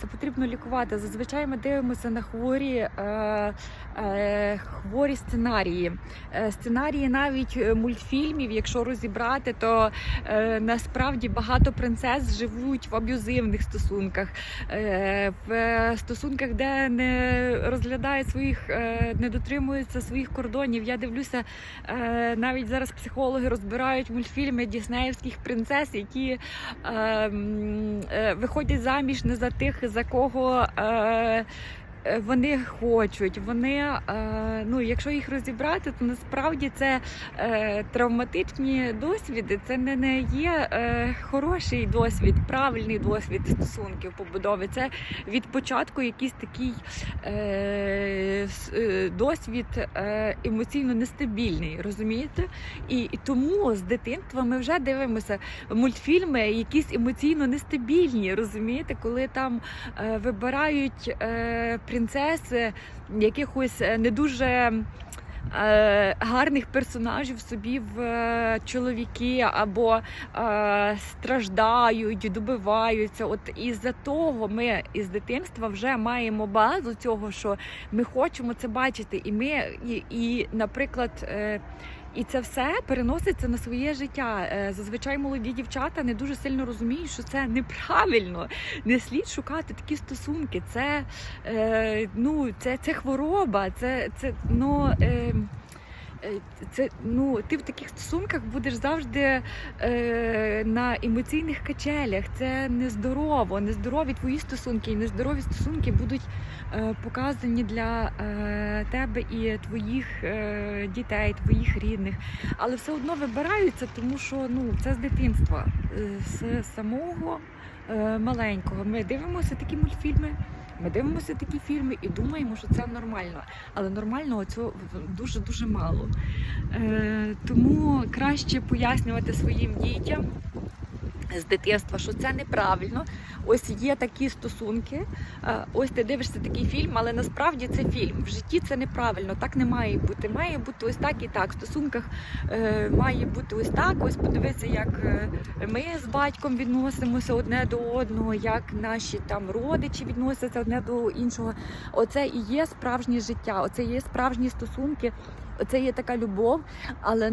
Це потрібно лікувати. Зазвичай ми дивимося на хворі, е, е, хворі сценарії. Е, сценарії навіть е, мультфільмів, якщо розібрати, то е, насправді багато принцес живуть в аб'юзивних стосунках, е, в стосунках, де не розглядають своїх, е, не дотримуються своїх кордонів. Я дивлюся, е, навіть зараз психологи розбирають мультфільми діснеївських принцес, які е, е, виходять заміж не за тих, за кого. Е, вони хочуть, вони, е, ну якщо їх розібрати, то насправді це е, травматичні досвіди. Це не, не є е, хороший досвід, правильний досвід стосунків побудови. Це від початку якийсь такий е, е, досвід е, емоційно нестабільний, розумієте? І, тому з дитинства ми вже дивимося мультфільми, якісь емоційно нестабільні, розумієте, коли там е, вибирають принцеси якихось е, не дуже. е, Гарних персонажів собі в е, чоловіки або страждають, добиваються. От із-за того ми із дитинства вже маємо базу цього, що ми хочемо це бачити. І ми, і, і наприклад, і це все переноситься на своє життя. Е, Зазвичай молоді дівчата не дуже сильно розуміють, що це неправильно. Не слід шукати такі стосунки. Це, е, ну, це, це хвороба, це, це ну. Е, це ну ти в таких стосунках будеш завжди е, на емоційних качелях. Це нездорово, нездорові твої стосунки, і нездорові стосунки будуть е, показані для е, тебе і твоїх е, дітей, твоїх рідних. Але все одно вибираються, тому що ну це з дитинства, е, з самого е, маленького. Ми дивимося такі мультфільми. Ми дивимося такі фільми і думаємо, що це нормально, але нормального цього дуже дуже мало. Е, тому краще пояснювати своїм дітям з дитинства, що це неправильно. Ось є такі стосунки. е, Ось ти дивишся такий фільм, але насправді це фільм. В житті це неправильно, так не має бути. Має бути ось так і так. В стосунках е, має бути ось так. Ось подивися, як е, ми з батьком відносимося одне до одного, як наші там родичі відносяться одне до іншого. Оце і є справжнє життя, оце є справжні стосунки, оце є така любов, але